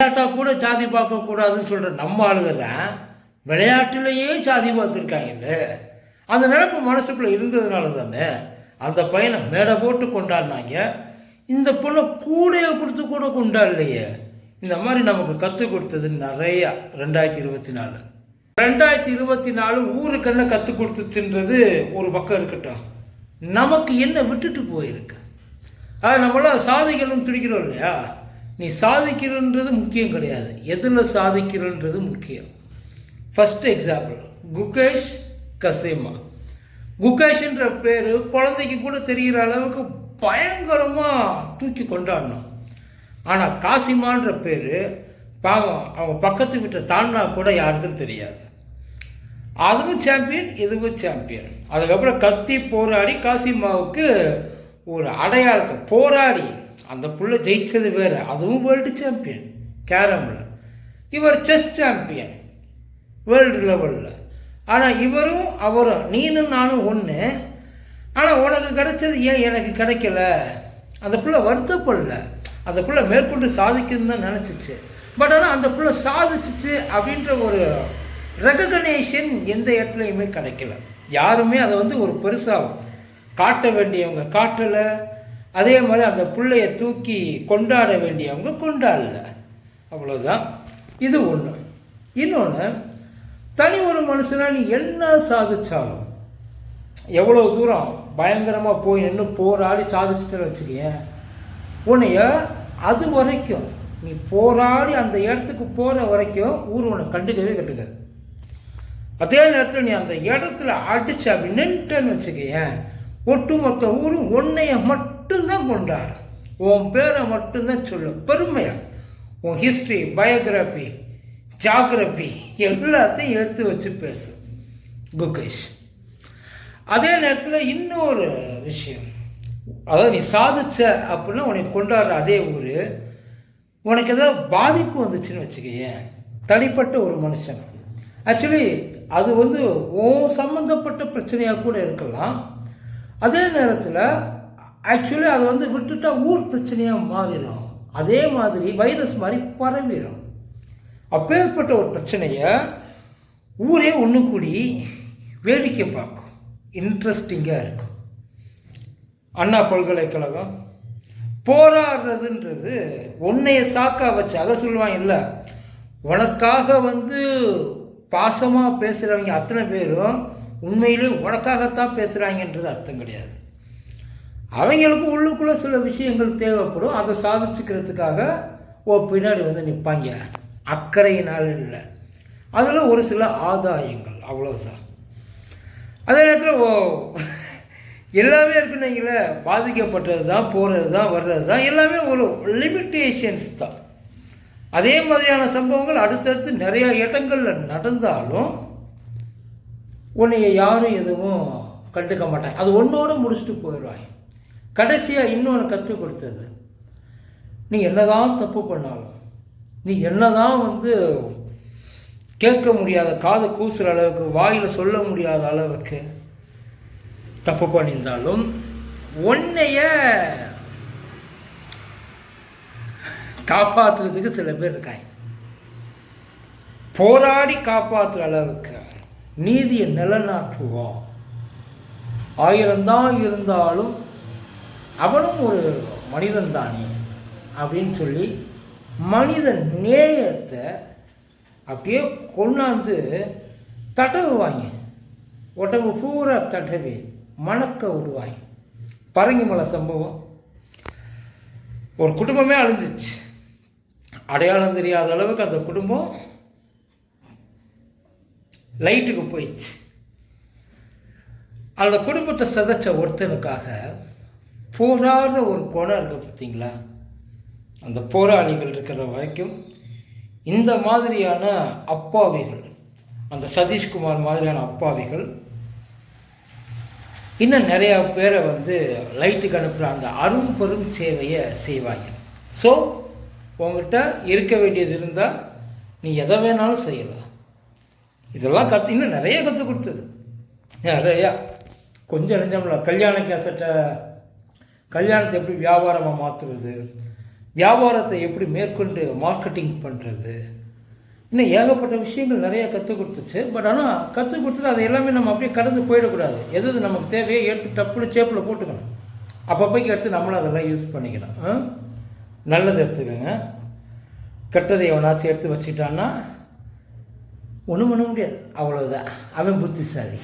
விளையாட்டாக கூட சாதி பார்க்கக்கூடாதுன்னு சொல்கிற நம்ம ஆளுங்க தான் சாதி பார்த்துருக்காங்கல்ல அந்த நினப்பு மனசுக்குள்ளே இருந்ததுனால தானே அந்த பையனை மேடை போட்டு கொண்டாடினாங்க. இந்த பொண்ணை கூடையை கொடுத்து கூட கொண்டாடலையே. இந்த மாதிரி நமக்கு கற்றுக் கொடுத்தது நிறையா ரெண்டாயிரத்தி இருபத்தி நாலு. ரெண்டாயிரத்தி இருபத்தி நாலு ஊருக்கு என்ன கற்றுக் கொடுத்துன்றது ஒரு பக்கம் இருக்கட்டும். நமக்கு என்ன விட்டுட்டு போயிருக்கு? அது நம்மளாம் சாதிகளும் துடிக்கிறோம் இல்லையா? நீ சாதிக்கிறன்றது முக்கியம் கிடையாது. எதில் சாதிக்கிறன்றது முக்கியம்? ஃபஸ்ட் எக்ஸாம்பிள் குகேஷ் கசேமா குகேஷ்ன்ற பேர் குழந்தைக்கு கூட தெரிகிற அளவுக்கு பயங்கரமாக தூக்கி கொண்டாடணும் ஆனால் காசிமான்ற பேர் பாவம் அவங்க பக்கத்து வீட்டை தாண்டினா கூட யாருக்கும் தெரியாது. அதுவும் சாம்பியன் இதுவும் சாம்பியன் அதுக்கப்புறம் கத்தி போராடி காசிமாவுக்கு ஒரு அடையாளத்தை போராடி அந்த புள்ள ஜெயிச்சது வேறு. அதுவும் வேர்ல்டு சாம்பியன் கேரமில் இவர் செஸ் சாம்பியன் வேர்ல்டு லெவலில் ஆனால் இவரும் அவரும் நீனும் நானும் ஒன்று ஆனால் உனக்கு கிடைச்சது ஏன் எனக்கு கிடைக்கல? அந்த புள்ள வருத்தப்படல. அந்த புள்ள மேற்கொண்டு சாதிக்கணும்னு தான் நினச்சிச்சு. பட் ஆனால் அந்த புள்ள சாதிச்சிச்சு அப்படின்ற ஒரு ரெகக்னேஷன் எந்த இடத்துலையுமே கிடைக்கல. யாருமே அதை வந்து ஒரு பெருசாக காட்ட வேண்டியவங்க காட்டலை. அதே மாதிரி அந்த பிள்ளைய தூக்கி கொண்டாட வேண்டியவங்க கொண்டாடல. அவ்வளோதான் இது ஒன்று இன்னொன்று தனி ஒரு மனுஷனாக நீ என்ன சாதிச்சாலும் எவ்வளோ தூரம் பயங்கரமாக போய் நின்று போராடி சாதிச்சுட்டேன்னு வச்சுக்கேன் உன்னைய அது வரைக்கும் நீ போராடி அந்த இடத்துக்கு போகிற வரைக்கும் ஊர் உன்னை கண்டுக்கவே கண்டுக்காது. அதே நேரத்தில் நீ அந்த இடத்துல அடிச்சு அப்படி நின்றுட்டேன்னு வச்சுக்கேன் ஒட்டுமொத்த ஊரும் உன்னைய மட்டும்தான் கொண்டாடும். உன் பேரை மட்டும்தான் சொல்லும் பெருமையாக உன் ஹிஸ்ட்ரி பயோகிராஃபி ஜாகிரபி எல்லாத்தையும் எடுத்து வச்சு பேசு. குகேஷ் அதே நேரத்தில் இன்னொரு விஷயம். அதாவது நீ சாதிச்ச அப்படின்னா உனக்கு கொண்டாடுற அதே ஊர். உனக்கு ஏதாவது பாதிப்பு வந்துச்சுன்னு வச்சுக்கேன் தனிப்பட்ட ஒரு மனுஷன். ஆக்சுவலி அது வந்து உன் சம்மந்தப்பட்ட பிரச்சனையாக கூட இருக்கலாம். அதே நேரத்தில் ஆக்சுவலி அதை வந்து விட்டுட்டா ஊர் பிரச்சனையாக மாறிடும். அதே மாதிரி வைரஸ் மாதிரி பரவிடும் அப்பேற்பட்ட ஒரு பிரச்சனையை ஊரே ஒன்று கூடி வேடிக்கை பார்க்கும். இன்ட்ரெஸ்டிங்காக இருக்கும். அண்ணா பல்கலைக்கழகம் போராடுறதுன்றது உன்னைய சாக்கா வச்சு அதை சொல்லுவாங்க இல்லை. உனக்காக வந்து பாசமாக பேசுகிறவங்க அத்தனை பேரும் உண்மையிலே உனக்காகத்தான் பேசுகிறாங்கன்றது அர்த்தம் கிடையாது. அவங்களுக்கு உள்ளுக்குள்ளே சில விஷயங்கள் தேவைப்படும். அதை சாதிச்சுக்கிறதுக்காக ஓ பின்னாடி வந்து நிற்பாங்க அக்கறையினால் இல்லை. அதில் ஒரு சில ஆதாயங்கள் அவ்வளோதான் அதே நேரத்தில் ஓ எல்லாமே இருக்குன்னீங்களே பாதிக்கப்பட்டது தான் போகிறது தான் வர்றது தான் எல்லாமே ஒரு லிமிட்டேஷன்ஸ் தான். அதே மாதிரியான சம்பவங்கள் அடுத்தடுத்து நிறையா இடங்களில் நடந்தாலும் உன்னைய யாரும் எதுவும் கண்டுக்க மாட்டாங்க. அது ஒன்றோடு முடிச்சுட்டு போயிடுவாங்க. கடைசியாக இன்னொன்று கற்றுக் கொடுத்தது. நீ என்னதான் தப்பு பண்ணாலும் நீ என்னதான் வந்து கேட்க முடியாத காது கூசுகிற அளவுக்கு வாயில் சொல்ல முடியாத அளவுக்கு தப்பு பண்ணியிருந்தாலும் உன்னைய காப்பாற்றுறதுக்கு சில பேர் இருக்காங்க. போராடி காப்பாற்றுற அளவுக்கு நீதியை நிலநாட்டுவோம் ஆயிரம்தான் இருந்தாலும் அவனும் ஒரு மனிதன் தானே அப்படின்னு சொல்லி மனித நேயத்தை அப்படியே கொண்டாந்து தடவுவாங்க. உடம்பு பூரா தடவி மணக்க விடுவாங்க. பரங்கிமலை சம்பவம். ஒரு குடும்பமே அழிஞ்சிச்சு அடையாளம் தெரியாத அளவுக்கு அந்த குடும்பம் லைட்டுக்கு போயிடுச்சு. அந்த குடும்பத்தை சிதைச்ச ஒருத்தனுக்காக போராடுற ஒரு குணம் இருக்குது பார்த்தீங்களா? அந்த போராளிகள் இருக்கிற வரைக்கும் இந்த மாதிரியான அப்பாவிகள் அந்த சதீஷ்குமார் மாதிரியான அப்பாவிகள் இன்னும் நிறையா பேரை வந்து லைட்டுக்கு அனுப்புகிற அந்த அரும் பெரும் சேவையை செய்வாங்க ஸோ உங்ககிட்ட இருக்க வேண்டியது இருந்தால் நீ எதை வேணாலும் செய்யலாம். இதெல்லாம் கற்று இன்னும் நிறைய கற்றுக் கொடுத்தது. நிறையா. கொஞ்சம் நெஞ்சம்ல கல்யாண கேசட்டை கல்யாணத்தை எப்படி வியாபாரமாக மாற்றுறது வியாபாரத்தை எப்படி மேற்கொண்டு மார்க்கெட்டிங் பண்ணுறது இன்னும் ஏகப்பட்ட விஷயங்கள் நிறைய கற்றுக் கொடுத்துச்சு. பட் ஆனால் கற்றுக் கொடுத்துட்டு அதை எல்லாமே நம்ம அப்படியே கடந்து போயிடக்கூடாது. எது எது நமக்கு தேவையோ எடுத்து டப்புனு சேப்பில் போட்டுக்கணும். அப்பப்போக்கு எடுத்து நம்மளும் அதெல்லாம் யூஸ் பண்ணிக்கணும். ஆ? நல்லது எடுத்துக்கோங்க. கெட்டதை எவனாச்சும் எடுத்து வச்சுட்டான்னா ஒன்றும் பண்ண முடியாது. அவ்வளோதான் அவன் புத்திசாலி.